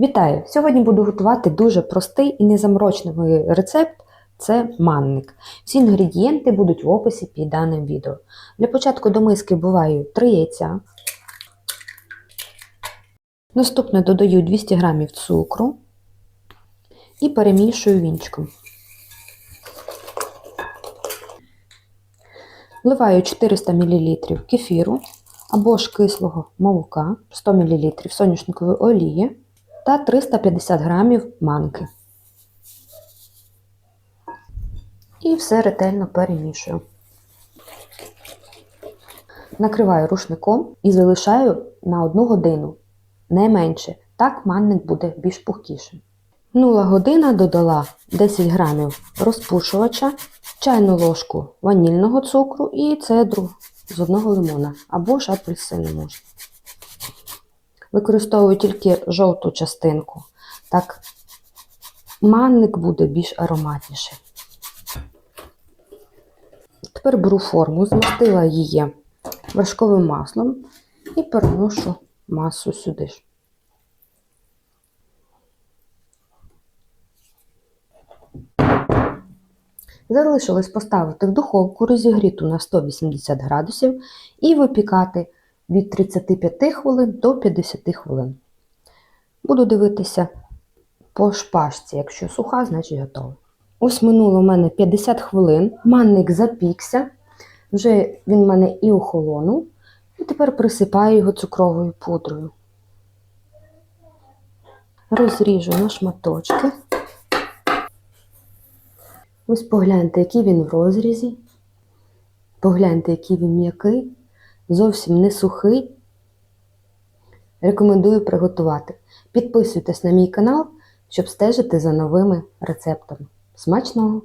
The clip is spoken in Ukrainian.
Вітаю! Сьогодні буду готувати дуже простий і незаморочливий рецепт це манник. Всі інгредієнти будуть в описі під даним відео. Для початку до миски буваю 3 яйця. Наступне додаю 200 г цукру і перемішую вінчиком. Вливаю 400 мл кефіру або ж кислого молока, 100 мл соняшникової олії та 350 г манки. І все ретельно перемішую. Накриваю рушником і залишаю на 1 годину, не менше. Так манник буде більш пухкішим. Минула година додала 10 грамів розпушувача, чайну ложку ванільного цукру і цедру з одного лимона або ж апельсину можна. Використовую тільки жовту частинку. Так манник буде більш ароматніший. Тепер беру форму, змастила її вершковим маслом і переношу масу сюди ж. Залишилось поставити в духовку розігріту на 180 градусів і випікати від 35 хвилин до 50 хвилин. Буду дивитися по шпажці. Якщо суха, значить готова. Ось минуло в мене 50 хвилин, манник запікся, вже він в мене і охолонув. І тепер присипаю його цукровою пудрою. Розріжу на шматочки. Ось погляньте, який він в розрізі. Погляньте, який він м'який, зовсім не сухий. Рекомендую приготувати. Підписуйтесь на мій канал, щоб стежити за новими рецептами. Смачного!